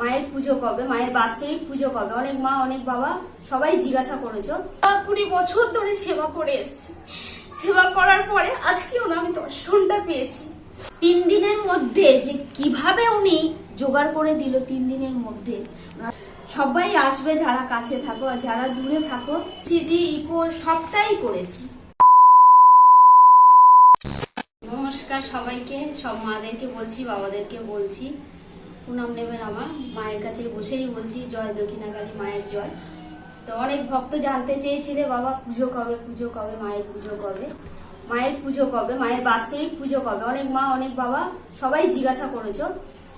মায়ের পুজো কবে, মায়ের বাৎসরিক পুজো কবে? অনেক মা, অনেক বাবা সবাই জিজ্ঞাসা করেছ। কুড়ি বছর ধরে সেবা করে এসেছি। সেবা করার পরে আজকেও না, আমি দর্শনটা পেয়েছি। তিন দিনের মধ্যে যে কীভাবে উনি জোগাড় করে দিল তিন দিনের মধ্যে। সবাই আসবে, যারা কাছে থাকো আর যারা দূরে থাকো সিজি ইকো, সবটাই করেছি। নমস্কার সবাইকে, সব মাদেরকে বলছি, বাবাদেরকে বলছি। পুনম নেবেন আমার। মায়ের কাছে বসেই বলছি জয় দক্ষিণাকালী মায়ের জয়। তো অনেক ভক্ত জানতে চেয়েছিলে বাবা পুজো কবে? পুজো কবে? মায়ের পুজো কবে? মায়ের পুজো কবে? মায়ের বাৎসরিক পুজো কবে? অনেক মা অনেক বাবা সবাই জিজ্ঞাসা করেছ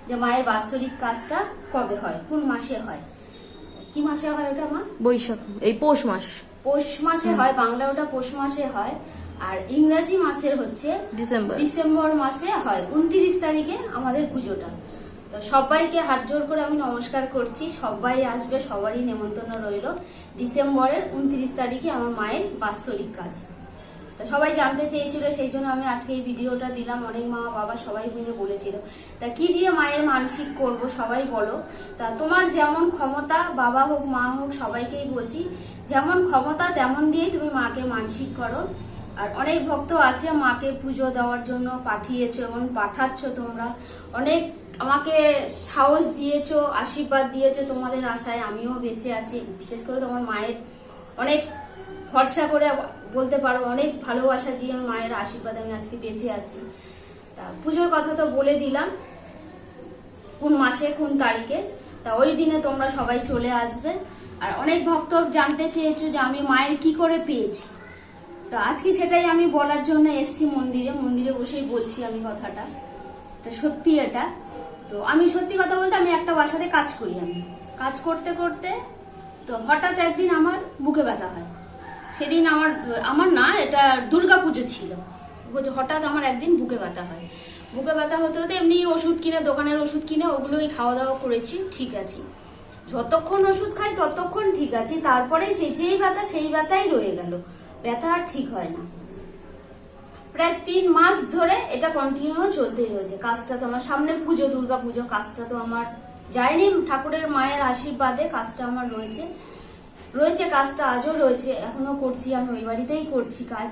যে মায়ের বাৎসরিক কাজটা কবে হয়? কোন মাসে হয়? কি মাসে হয় ওটা মা? বৈশাখ এই পৌষ মাস। পৌষ মাসে হয় বাংলা ওটা পৌষ মাসে হয়। আর ইংরাজি মাসের হচ্ছে ডিসেম্বর। ডিসেম্বর মাসে হয় উনত্রিশ তারিখে আমাদের পুজোটা। তো সবাইকে হাত জোর করে আমি নমস্কার করছি। সবাই আসবে, সবারই নেমন্তন্ন রইল। ডিসেম্বরের উনত্রিশ তারিখে আমার মায়ের বাৎসরিক কাজ। তো সবাই জানতে চেয়েছিল, সেই জন্য আমি আজকে এই ভিডিওটা দিলাম। অনেক মা বাবা সবাই মিলে বলেছিল, তা কি দিয়ে মায়ের মানসিক করব? সবাই বলো। তা তোমার যেমন ক্ষমতা, বাবা হোক, মা হোক, সবাইকেই বলছি, যেমন ক্ষমতা তেমন দিয়েই তুমি মাকে মানসিক করো। আর অনেক ভক্ত আছে মাকে পুজো দেওয়ার জন্য পাঠিয়েছো এবং পাঠাচ্ছ তোমরা। অনেক আমাকে সাহস দিয়েছ, আশীর্বাদ দিয়েছ তোমাদের আশায়। আমিও বেঁচে আছি। বিশেষ করে তোমার মায়ের অনেক ভরসা করে বলতে পারো, অনেক ভালোবাসা দিয়ে মায়ের আশীর্বাদ আমি আজকে বেঁচে আছি। তা পুজোর কথা তো বলে দিলাম, কোন মাসে, কোন তারিখে। তা ওই দিনে তোমরা সবাই চলে আসবে। আর অনেক ভক্ত জানতে চেয়েছো যে আমি মায়ের কি করে পেয়েছি। তো আজকে সেটাই আমি বলার জন্য এসছি মন্দিরে। মন্দিরে বসেই বলছি আমি কথাটা। তো সত্যি এটা। তো আমি সত্যি কথা বলতে আমি একটা বাসাতে কাজ করি আমি। কাজ করতে করতে তো হঠাৎ একদিন আমার বুকে ব্যথা হয়। সেদিন আমার আমার না, এটা দুর্গা পুজো ছিল। হঠাৎ আমার একদিন বুকে ব্যথা হয়। বুকে ব্যথা হতে হতে এমনি ওষুধ কিনে, দোকানের ওষুধ কিনে, ওগুলোই খাওয়া দাওয়া করেছি, ঠিক আছে। যতক্ষণ ওষুধ খাই ততক্ষণ ঠিক আছে। তারপরে সেই যেই ব্যথা, সেই ব্যথাই রয়ে গেল। ব্যথা আর ঠিক হয় না। প্রায় তিন মাস ধরে এটা কন্টিনিউ চলতেই রয়েছে। কাজটা তো আমার সামনে পুজো, দুর্গা পুজো, কাজটা তো আমার যায়নি। ঠাকুরের মায়ের আশীর্বাদে কাজটা আমার রয়েছে। রয়েছে কাজটা, আজও রয়েছে। এখনও করছি আমি, ওই বাড়িতেই করছি কাজ।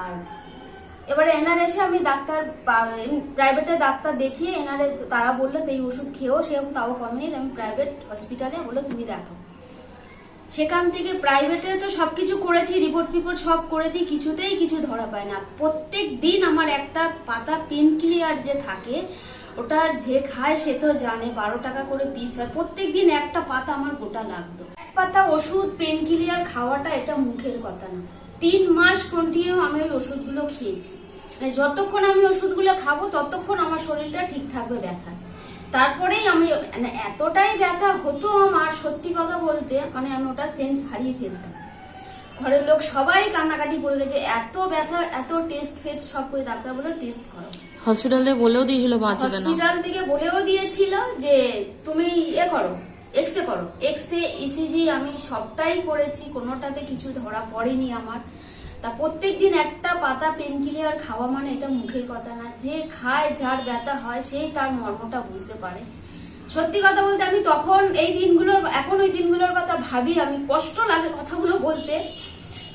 আর এবারে এনার এসে আমি ডাক্তার প্রাইভেটে ডাক্তার দেখিয়ে এনারে, তারা বলল, তো এই ওষুধ খেয়েও সেরকম তাও কমেনি। আমি প্রাইভেট হসপিটালে বলল, তুমি দেখাও সেখান থেকে প্রাইভেটে তো সব কিছু করেছি রিপোর্ট ফিপোর্ট সব করেছি, কিছুতেই কিছু ধরা পায় না। প্রত্যেক দিন আমার একটা পাতা পেন ক্লিয়ার যে থাকে, ওটা যে খায় সে তো জানে, বারো টাকা করে পিস আর প্রত্যেক দিন একটা পাতা আমার গোটা লাগতো। এক পাতা ওষুধ পেন ক্লিয়ার খাওয়াটা এটা মুখের কথা না। তিন মাস কন্টিনিউ আমি ওই ওষুধগুলো খেয়েছি। মানে যতক্ষণ আমি ওষুধগুলো খাব, ততক্ষণ আমার শরীরটা ঠিক থাকবে, ব্যথা। তারপরেই আমি মানে এতটাই ব্যথা হতো আমার সত্যি কথা বলতে মানে আমি ওটা সেন্স হারিয়ে ফেলতাম। ঘরের লোক সবাই কান্নাকাটি করে গেছে এত ব্যথা এত টেস্ট ফেস্ট সব করে ডাক্তার বলে টেস্ট করো। হসপিটালে বলেও দিয়েছিল বাঁচবে না। হসপিটাল থেকে বলেও দিয়েছিল যে তুমি এ করো এক্সরে করো। এক্সরে ইসিজি আমি সবটাই করেছি কোনোটাতে কিছু ধরা পড়েনি আমার। তা প্রত্যেক দিন একটা পাতা পেন ক্লিয়ার খাওয়া মানে এটা মুখের কথা না। যে খায়, যার ব্যথা হয় সেই তার মর্মটা বুঝতে পারে। সত্যি কথা বলতে আমি তখন এই দিনগুলোর, এখন ওই দিনগুলোর কথা ভাবি। আমি কষ্ট লাগে কথাগুলো বলতে।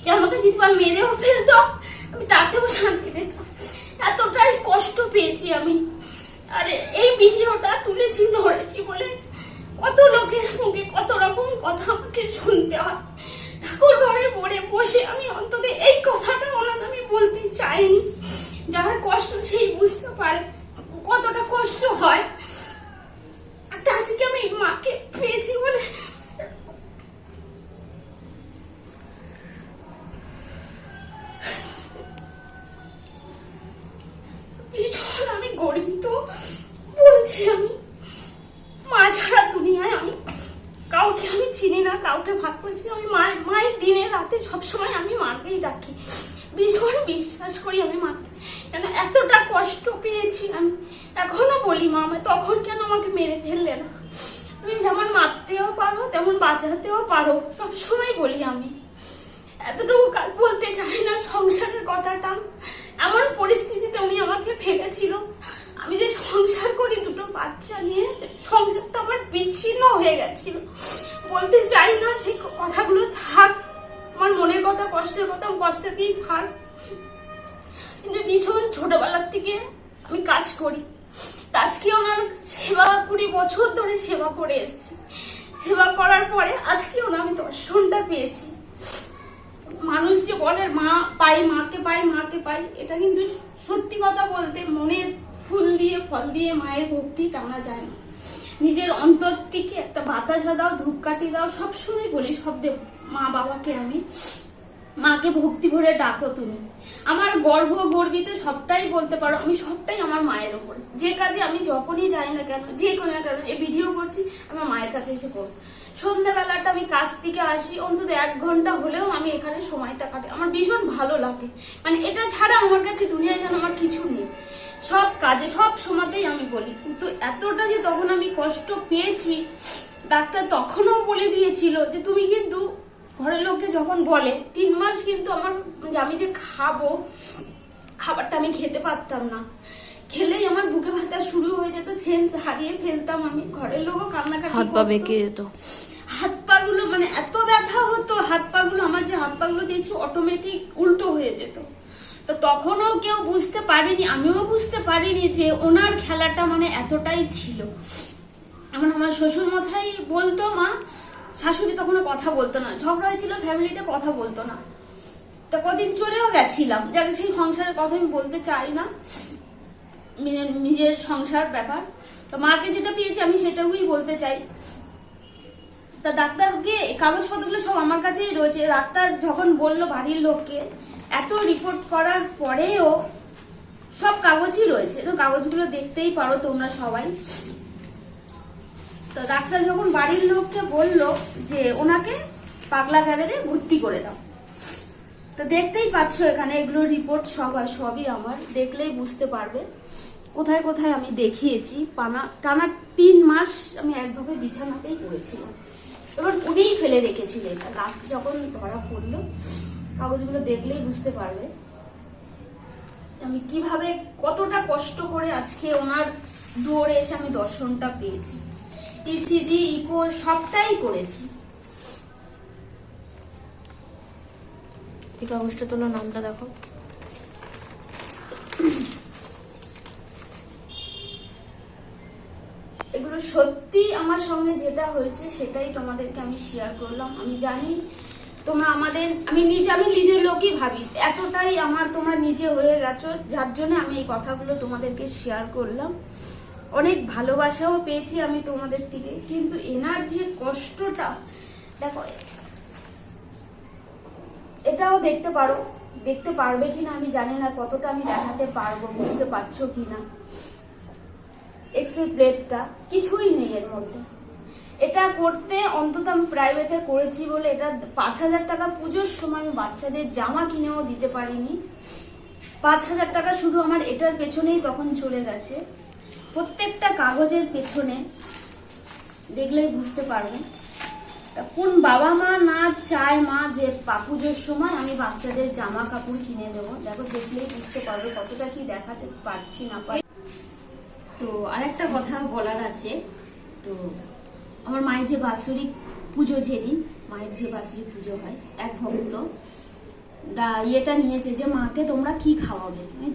যে আমাকে বা মেরেও ফেলতো, আমি তাতেও শান্তি পেতাম। এতটাই কষ্ট পেয়েছি আমি। আর, এই ভিডিওটা তুলেছি, ধরেছি বলে কত লোকের মুখে কত রকম কথা আমাকে শুনতে হয়। ঘরে মরে বসে আমি অন্তত এই কথাটা ওনার আমি বলতে চাইনি। যার কষ্ট সেই বুঝতে পারে কতটা কষ্ট হয়। আজকে আমি মাকে পেয়েছি বলে ভীষণ আমি গর্বিত বলছি আমি মা ছাড়া দুনিয়ায় আমি কাউকে আমি চিনি না, কাউকে ভাগ করছি। আমি মায়ের মায়ের দিনে রাতে সবসময় আমি মাকেই ডাকি। ভীষণ বিশ্বাস করি আমি মাকে। কেন এতটা কষ্ট পেয়েছি আমি। এখনও বলি মা আমায়, তখন কেন আমাকে মেরে ফেললে না? তুমি যেমন মারতেও পারো, তেমন বাঁচাতেও পারো, সবসময় বলি আমি। এতটুকু বলতে চাই না, সংসারের কথাটা। এমন পরিস্থিতিতে উনি আমাকে ফেলেছিল। আমি যে সংসার করি দুটো বাচ্চা নিয়ে, সংসারটা আমার বিচ্ছিন্ন হয়ে গেছিল। বলতে চাই না, সেই কথাগুলো থাক। আমার মনের কথা, কষ্টের কথা কষ্টেতেই থাক। কিন্তু ভীষণ ছোটবেলার থেকে আমি কাজ করি। আজকে ওনার সেবা কুড়ি বছর ধরে সেবা করে এসেছি। সেবা করার পরে আজকে ওনার আমি দর্শনটা পেয়েছি। মানুষ যে বলে, মা পাই, মাকে পাই মাকে পাই, এটা কিন্তু সত্যি কথা বলতে মনের ফুল দিয়ে, ফল দিয়ে, মায়ের ভক্তি টানা যায় না। নিজের অন্তর থেকে একটা বাতাসা দাও, ধূপকাঠি দাও, সবসময় বলি সব দেব মা বাবাকে আমি, মাকে ভক্তি ভরে ডাকো তুমি। আমার গর্ব গর্বিত সবটাই বলতে পারো, আমি সবটাই আমার মায়ের উপরে। যে কাজে আমি যখনই যাই না কেন, যে কোনো না কেন এই ভিডিও করছি, আমার মায়ের কাছে এসে করব সন্ধ্যাবেলাটা আমি কাজ থেকে আসি, অন্তত এক ঘণ্টা হলেও আমি এখানে সময়টা কাটে আমার ভীষণ ভালো লাগে। মানে এটা ছাড়া আমার কাছে দুনিয়ায় যেন আমার কিছু নেই। সব কাজে সব সময়তেই আমি বলি। কিন্তু এতটা যে তখন আমি কষ্ট পেয়েছি ডাক্তার তখনও বলে দিয়েছিল যে তুমি কিন্তু ঘরের লোককে যখন বলে তিন মাস কিন্তু আমার আমি যে খাব খাবারটা আমি খেতে পারতাম না। খেলেই আমার বুকে ভাতা শুরু হয়ে যেত সেন্স হারিয়ে ফেলতাম আমি। ঘরের লোকও কান্নাকাটি হাত পা বেঁকে যেত। হাত পা গুলো মানে এত ব্যথা হতো হাত পা গুলো আমার যে হাত পা গুলো দেখছ অটোমেটিক উল্টো হয়ে যেত। তো তখনও কেউ বুঝতে পারিনি, আমিও বুঝতে পারিনি যে ওনার খেলাটা মানে এতটাই ছিল। এমন আমার শ্বশুর মশাই বলতো, মা, শাশুড়ি তখন কথা বলতো না। ঝগড়া হয়েছিল, ফ্যামিলিতে কথা বলতো না। তা কদিন চলেও গেছিলাম। যাকে সেই সংসারের কথা আমি বলতে চাই না। নিজের- সংসার ব্যাপার। তো মাকে যেটা পেয়েছি, আমি সেটাই বলতে চাই। তা ডাক্তারকে, কাগজপত্রগুলো সব আমার কাছেই রয়েছে। ডাক্তার যখন বলল বাড়ির লোককে এত রিপোর্ট করার পরেও সব কাগজই রয়েছে। তো কাগজগুলো দেখতেই পারো তোমরা সবাই। তো ডাক্তার যখন বাড়ির লোককে বলল যে, ওনাকে পাগলা গ্যারেজে ভর্তি করে দাও। তো দেখতেই পাচ্ছ এখানে এগুলো রিপোর্ট সব, সবই আমার। দেখলেই বুঝতে পারবে। কোথায় কোথায় আমি দেখিয়েছি। পানা, টানা তিন মাস আমি একভাবে বিছানাতেই পড়েছিলাম। এবার উনিই ফেলে রেখেছিল এটা। লাস্ট যখন ধরা পড়ল কাগজগুলো দেখলেই বুঝতে পারবে আমি কীভাবে কতটা কষ্ট করে আজকে ওনার দুয়ারে এসে আমি দর্শনটা পেয়েছি। ইসিজি ইকো সবটাই করেছি। এই কাগজটা তোলার নামটা দেখো। এগুলো সত্যি আমার সঙ্গে যেটা হয়েছে সেটাই তোমাদেরকে আমি শেয়ার করলাম। আমি জানি তোমরা আমাদের, আমি নিজে, আমি নিজের লোকই ভাবি। এতটাই আমার তোমরা নিজে হয়ে গেছো, যার জন্য আমি এই কথাগুলো তোমাদেরকে শেয়ার করলাম। অনেক ভালোবাসাও পেয়েছি আমি তোমাদের থেকে, কিন্তু এনার যে কষ্টটা, দেখো, এটাও দেখতে পারো, দেখতে পারবে কিনা আমি জানি না, কতটা আমি দেখাতে পারব, বুঝতে পারছ কিনা। এক্সেল প্লেটটা কিছুই নেই এর মধ্যে। এটা করতে অন্তত আমি প্রাইভেটে করেছি বলে এটা পাঁচ হাজার টাকা পুজোর সময় আমি বাচ্চাদের জামা কিনেও দিতে পারিনি। পাঁচ হাজার টাকা শুধু আমার এটার পেছনেই তখন চলে গেছে। প্রত্যেকটা কাগজের পেছনে দেখলেই বুঝতে পারবে তা কোন বাবা মা না চায় মা যে পুজোর সময় আমি বাচ্চাদের জামা কাপড় কিনে দেবো। দেখো দেখলেই বুঝতে পারবে কতটা কি দেখাতে পারছি না পারি তো আরেকটা কথা বলার আছে। তো আমার মায়ের যে বাৎসরিক পুজো যেদিন মায়ের যে বাৎসরিক পুজো হয় এক ভক্ত ইয়েটা নিয়েছে যে মাকে তোমরা কি খাওয়াবে? আমি,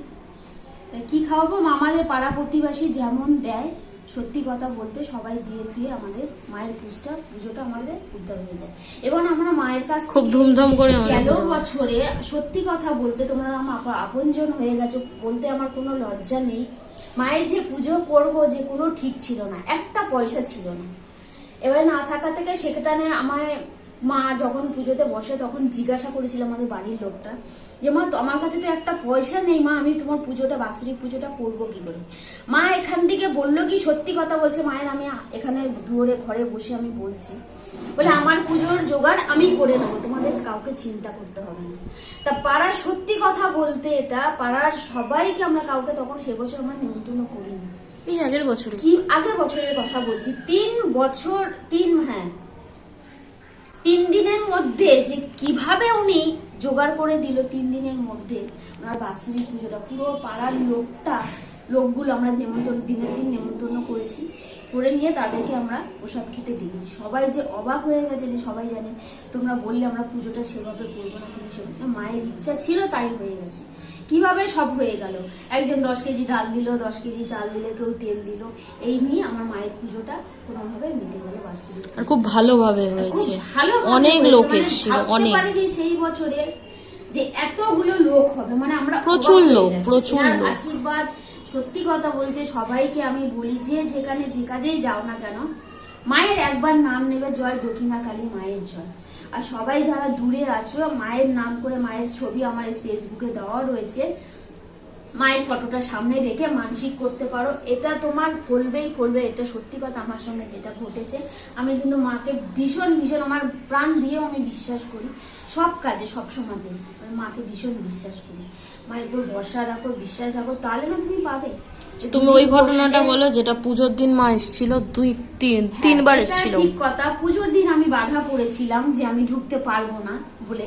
তা কি খাওয়াবো? মা আমাদের পাড়া প্রতিবাসী যেমন দেয় সত্যি কথা বলতে সবাই দিয়ে ধুয়ে আমাদের মায়ের পুজোটা পুজোটা আমাদের উদ্ধার হয়ে যায়। এবং আমরা মায়ের কাছ খুব ধুমধাম করে গেল বছরে সত্যি কথা বলতে তোমরা আমার আপনজন হয়ে গেছো বলতে আমার কোনো লজ্জা নেই। মায়ের যে পুজো করব যে কোনো ঠিক ছিল না একটা পয়সা ছিল না। এবার না থাকা থেকে সেখানে আমায় মা যখন পুজোতে বসে তখন জিজ্ঞাসা করেছিল আমাদের বাড়ির লোকটা যে, মা আমার কাছে তো একটা পয়সা নেই, মা, আমি তোমার পুজোটা, বাৎসরিক পুজোটা করব কি করে? মা এখান থেকে বলল কি, সত্যি কথা বলছে, মায়ের, আমি এখানে দুয়ারে, ঘরে বসে আমি বলছি। বলে, আমার পুজোর জোগাড় আমি করে দেবো তোমাদের কাউকে চিন্তা করতে হবে না। তা পাড়ার সত্যি কথা বলতে এটা, পাড়ার সবাইকে আমরা কাউকে তখন সে বছর আমরা নিমন্ত্রণ করিনি। এই আগের বছরে কি? আগের বছরের কথা বলছি। তিন বছর, তিন হ্যাঁ। তিন দিনের মধ্যে যে কীভাবে উনি জোগাড় করে দিল তিন দিনের মধ্যে, ওনার বাৎসরিক পুজোটা, পুরো পাড়ার লোকটা, লোকগুলো আমরা নেমন্তন্ন, দিনের দিন নেমন্তন্ন করেছি। করে নিয়ে তাদেরকে আমরা প্রসাদ খেতে ডেকেছি সবাই যে অবাক হয়ে গেছে যে সবাই জানে তোমরা বললে আমরা পুজোটা সেভাবে করব না কিন্তু সেভাবে মায়ের ইচ্ছা ছিল তাই হয়ে গেছে। কীভাবে সব হয়ে গেল? একজন দশ কেজি ডাল দিল দশ কেজি চাল দিল কেউ তেল দিল এই নিয়ে আমার মায়ের পুজোটা কোনোভাবে মিটে গেল বাসি আর খুব ভালোভাবে হয়েছে। অনেক লোক মানে এসেছিল অনেক। সেই বছরে যে এতগুলো লোক হবে। মানে আমরা প্রচুর লোক, প্রচুর লোক। আশীর্বাদ সত্যি কথা বলতে সবাইকে আমি বলি যে যেখানে যে কাজেই যাও না কেন, মায়ের একবার নাম নেবে জয় দক্ষিণা কালী মায়ের জয়। আর সবাই যারা দূরে আছো, মায়ের নাম করে মায়ের ছবি আমার ফেসবুকে দেওয়া রয়েছে। মায়ের ফটোটা সামনে রেখে মানসিক করতে পারো। এটা তোমার ফলবেই ফলবে এটা সত্যি কথা আমার সঙ্গে যেটা ঘটেছে। আমি কিন্তু মাকে ভীষণ ভীষণ আমার প্রাণ দিয়েও আমি বিশ্বাস করি। সব কাজে সব সময় আমি মাকে ভীষণ বিশ্বাস করি। মায়ের উপর ভরসা রাখো বিশ্বাস রাখো তাহলে না তুমি পাবে। তুমি ওই ঘটনাটা বলো যেটা পুজোর দিন মা এসেছিল দুই তিন হ্যাঁ, তিনবার এসেছিল। ঠিক কথা। পুজোর দিন আমি বাধা পড়েছিলাম যে আমি ঢুকতে পারব না বলে।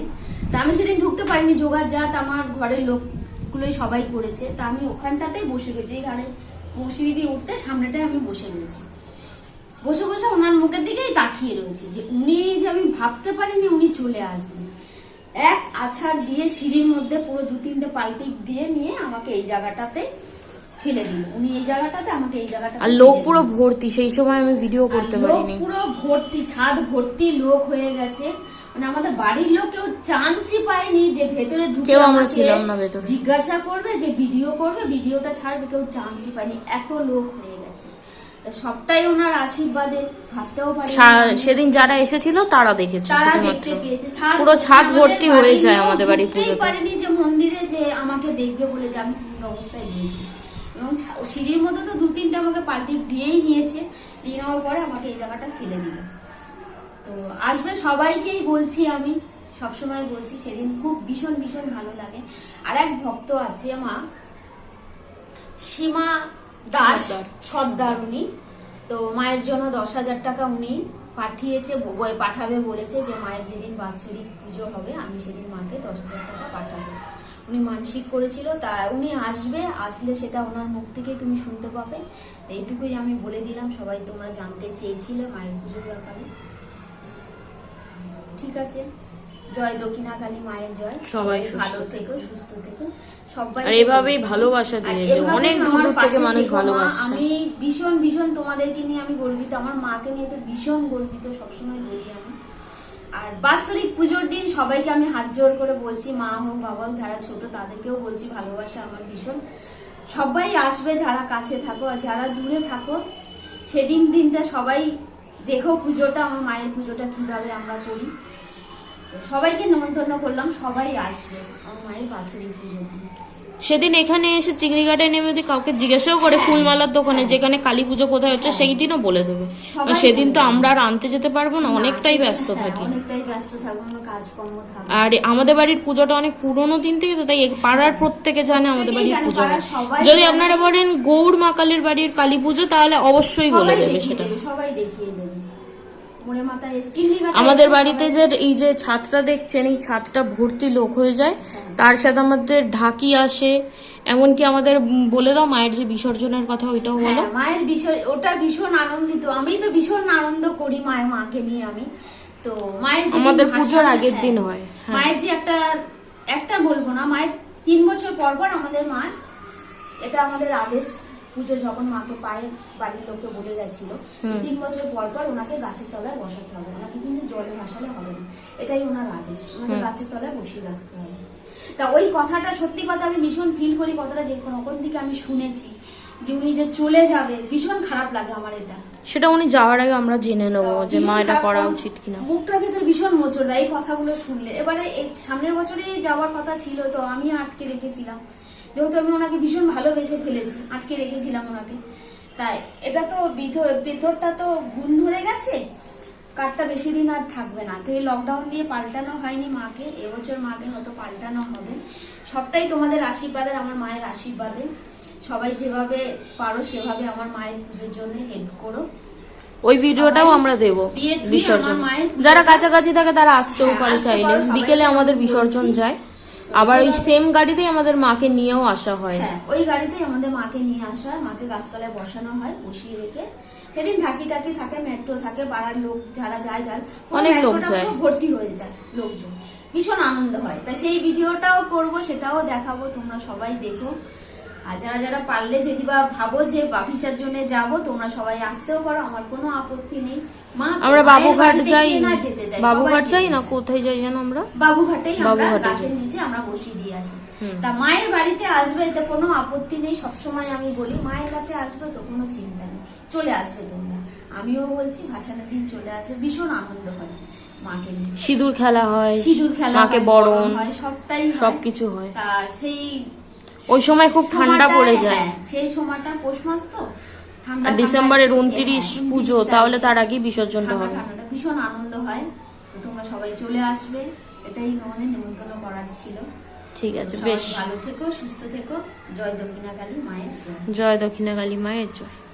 তা আমি সেদিন ঢুকতে পারিনি যোগার জাত আমার ঘরের লোকগুলোই সবাই করেছে। তা আমি ওখানটাতেই বসে রয়েছি এই ঘরে মসিরি দিয়ে উঠতে সামনেটায় আমি বসে রয়েছি। বসে বসে ওনার মুখের দিকেই তাকিয়ে রয়েছে যে উনি যে আমি ভাবতে পারিনি উনি চলে আসবেন। এক আছাড় দিয়ে সিঁড়ির মধ্যে পুরো দু তিনটে পাল্টি দিয়ে নিয়ে আমাকে এই জায়গাটাতে ফেলে দিল। উনি এই জায়গাটাতে আমাকে এই জায়গাটাতে আর লোক পুরো ভর্তি সেই সময় আমি ভিডিও করতে পারিনি। পুরো ভর্তি ছাদ ভর্তি লোক হয়ে গেছে। মানে আমাদের বাড়ির লোক কেউ চান্সই পায়নি যে ভেতরে ঢুকে কেউ আমরা ছিলাম না ভেতরে। জিজ্ঞাসা করবে যে ভিডিও করবে ভিডিওটা ছাড়বে কেউ চান্সই পায়নি। এত লোক হয়ে সবটাই ওনার আশীর্বাদে ভাবতেও পারি সেদিন যারা এসেছিল তারা দেখেছে তারা দেখতে পেয়েছে। পুরো ছাদ ভর্তি হয়ে যায় আমাদের ঢুকতেই পুজোতে। পারেনি যে মন্দিরে যে আমাকে দেখবে বলে যে আমি কোন অবস্থায় রয়েছি। এবং সিঁড়ির মধ্যে তো দু তিনটে আমাকে পাল্টি দিয়েই নিয়েছে। দিয়ে নেওয়ার পরে আমাকে এই জায়গাটা ফেলে দিল। তো আসবে সবাইকেই বলছি আমি সবসময় বলছি সেদিন খুব ভীষণ ভীষণ ভালো লাগে। আর এক ভক্ত আছে মা সীমা দাস সর্দার। উনি। তো মায়ের জন্য দশ হাজার টাকা উনি পাঠিয়েছে পাঠাবে বলেছে যে মায়ের যেদিন বাৎসরিক পুজো হবে আমি সেদিন মাকে দশ হাজার টাকা পাঠাবো। উনি মানসিক করেছিল তা উনি আসবে আসলে সেটা ওনার মুখ থেকেই তুমি শুনতে পাবে। তো এইটুকুই আমি বলে দিলাম সবাই তোমরা জানতে চেয়েছিলে মায়ের পুজোর ব্যাপারে। ঠিক আছে। জয় দক্ষিণা কালী মায়ের জয়। সবাই ভালো থেকো। সুস্থ থেকো। সবাই আর এভাবেই ভালোবাসা। অনেক দূর দূর থেকে মানুষ ভালোবাসছে। আমি ভীষণ ভীষণ তোমাদেরকে নিয়ে আমি গর্বিত। আমার মাকে নিয়ে তো ভীষণ গর্বিত সবসময় বলি আমি। আর বাৎসরিক পুজোর দিন সবাইকে আমি হাত জোর করে বলছি মা হোক বাবা যারা ছোট তাদেরকেও বলছি ভালোবাসা আমার ভীষণ। সবাই আসবে যারা কাছে থাকো আর যারা দূরে থাকো সেদিন দিনটা সবাই দেখো পুজোটা আমার মায়ের পুজোটা কীভাবে আমরা করি। সবাইকে নেমন্তন্ন করলাম সবাই আসবে। আমার মায়ের দিন। সেদিন এখানে এসে চিংড়িঘাটে নেমে যদি কাউকে জিজ্ঞাসাও করে ফুলমালার দোকানে যেখানে কালী পুজো কোথায় হচ্ছে সেই দিনও বলে দেবে। সেদিন তো আমরা আর আনতে যেতে পারব না অনেকটাই ব্যস্ত হ্যাঁ, থাকি। অনেকটাই ব্যস্ত থাকবে আর আমাদের বাড়ির পুজোটা অনেক পুরোনো দিন থেকে তো তাই পাড়ার প্রত্যেকে জানে আমাদের বাড়ির পুজো। হয়। যদি আপনারা বলেন গৌড় মা কালীর বাড়ির কালী পুজো তাহলে অবশ্যই বলে দেবে সেটা। সবাই দেখিয়ে দেবে। আমাদের বাড়িতে যে এই যে ছাদটা দেখছেন এই ছাদটা ভর্তি লোক হয়ে যায়। তার সাথে আমাদের ঢাকি আসে। এমনকি আমাদের বলে দাও মায়ের যে বিসর্জনের কথা ওইটাও বলো। হ্যাঁ, মায়ের বিষয় ওটা ভীষণ আনন্দিত। আমি তো ভীষণ আনন্দ করি মায়ের মাকে নিয়ে আমি। তো মায়ের আমাদের পুজোর আগের হ্যাঁ, দিন হয়, হ্যাঁ। মায়ের যে একটা একটা বলব না মায়ের তিন বছর পর পর আমাদের মা এটা আমাদের আদেশ। পুজো যখন মাকে পায়ে বাড়ির লোককে বলে গেছিল তিন বছর পর পর ওনাকে গাছের তলায় বসাতে হবে। ওনাকে কিন্তু জলে ভাসালে হবে না। এটাই ওনার আদেশ। ওনাকে গাছের তলায় বসিয়ে আসতে হবে। তা ওই কথাটা সত্যি কথা আমি ভীষণ ফিল করি কথাটা যে কখন থেকে আমি শুনেছি যে উনি যে চলে যাবে ভীষণ খারাপ লাগে আমার এটা। সেটা উনি যাওয়ার আগে আমরা জেনে নেব যে মা এটা করা উচিত কিনা। মুখটার ভেতরে ভীষণ মোচড় দেয় এই কথাগুলো শুনলে। এবারে সামনের বছরে যাওয়ার কথা ছিল তো আমি আটকে রেখেছিলাম। যেহেতু আমি ওনাকে ভীষণ ভালোবেসে ফেলেছি আটকে রেখেছিলাম ওনাকে। তাই এটা তো ভিতর- ভেতরটা তো গুণ ধরে গেছে। কার্ডটা বেশি দিন আর থাকবে না। তো এই লকডাউন দিয়ে পাল্টানো হয়নি মাকে এবছর মাকে হয়তো পাল্টানো হবে। সবটাই তোমাদের আশীর্বাদের আমার মায়ের আশীর্বাদে। সবাই যেভাবে পারো সেভাবে আমার মায়ের পুজোর জন্য হেল্প করো। ওই ভিডিওটাও আমরা দেবো বিসর্জন। মায়ের যারা কাছাকাছি থাকে তারা আসতেও হ্যাঁ, পারে চাইলে। বিকেলে আমাদের বিসর্জন যায়। আবার ওই সেম গাড়িতেই আমাদের মাকে নিয়েও আসা হয়। হ্যাঁ ওই গাড়িতেই আমাদের মাকে নিয়ে আসা হয়। মাকে গাছতলায় বসানো হয় বসিয়ে রেখে। সেদিন ঢাকি টাকি থাকে মেট্রো থাকে পাড়ার লোক যারা যায় যার অনেক লোক যায়। ভর্তি হয়ে যায় লোকজন। ভীষণ আনন্দ হয়। তা সেই ভিডিওটাও করব সেটাও দেখাবো তোমরা সবাই দেখো। আর যারা যারা পারলে যদি বা ভাবো যে বাপিসার জন্য যাব তোমরা সবাই আসতেও পারো আমার কোনো আপত্তি নেই। মা আমরা বাবুঘাট যাই? বাবুঘাট যাই না? কোথায় যাই জানো আমরা? বাবুঘাটেই আমরা গাছের নিচে আমরা বসিয়ে দিয়ে আসি। তা মায়ের বাড়িতে আসবে এতে কোনো আপত্তি নেই সবসময় আমি বলি মায়ের কাছে আসবে তো কোনো চিন্তা নেই চলে আসবে তোমরা। আমিও বলছি ভাসানের দিন চলে আসবে ভীষণ আনন্দ হয় মাকে সিঁদুর খেলা হয় সিঁদুর খেলা মাকে হয়, বরণ হয় সবটাই সবকিছু হয়। তা সেই ওই সময় খুব ঠান্ডা পড়ে যায়। হ্যাঁ, সেই সময়টা পৌষ মাস তো আর ডিসেম্বরের উনত্রিশ হ্যাঁ, পুজো তাহলে তার আগেই বিসর্জনটা হবে। ভীষণ আনন্দ হয়। তোমরা সবাই চলে আসবে। এটাই তোমাদের নিমন্ত্রণ করার ছিল। ঠিক আছে বেশ। ভালো থেকো সুস্থ থেকো। জয় দক্ষিণাকালী মায়ের জয়। জয় দক্ষিণাকালী মায়ের জয়।